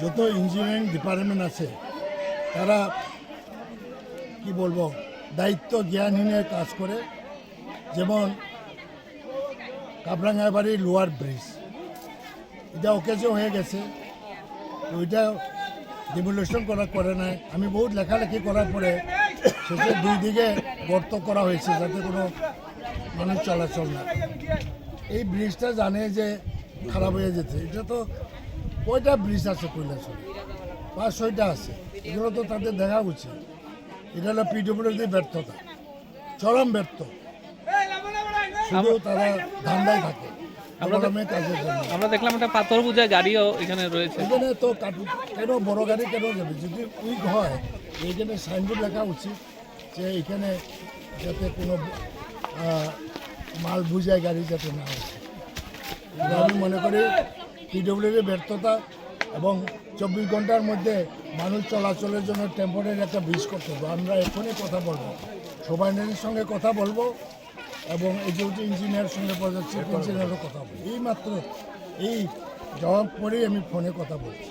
যত engineering department আছে, তারা, কি বলব, দায়িত্ব জ্ঞানহীনের কাজ করে। যেমন কাবরাঙ্গাবাড়ি লোয়ার ব্রিজ। এটা অকেজো হয়ে গেছে। ওইটা ডিমোলেশন করা করে নাই। আমি বহুত লেখালেখি করার পরে শেষে দুই দিকে গর্ত করা হয়েছে যাতে কোনো মানুষ চলাচল না এই ব্রিজটা জানে যে খারাপ হয়ে যেতে। এটা তো কয়টা ব্রিজ আছে কৈলাসরে পাঁচ ছয়টা আছে। এগুলো তো তাদের দেখা উচিত। এটা হলো পিডব্লিউডি ব্যর্থতা। চরম ব্যর্থ। শুধু তারা ধান্দায় থাকে। আমরা দেখলাম একটা পাথর বোঝা গাড়িও এখানে রয়েছে। এখানে তো কেন বড় গাড়ি কেন যাবে? যদি উইক হয় এইখানে সাইনবোর্ড লেখা উচিত যে এখানে যাতে কোনো মাল বুঝায় গাড়ি যাতে না এটা আমি মনে করি পিডব্লিউডি ব্যর্থতা এবং চব্বিশ ঘণ্টার মধ্যে মানুষ চলাচলের জন্য টেম্পোরারি একটা ব্রিজ করতে হবে আমরা এখনই কথা বলব। সবাইনের সঙ্গে কথা বলব এবং এই যেহেতু ইঞ্জিনিয়ার সঙ্গে কথা চিফ ইঞ্জিনিয়ারও কথা বলব। এই মাত্র এই জবাব পরেই আমি ফোনে কথা বলছি।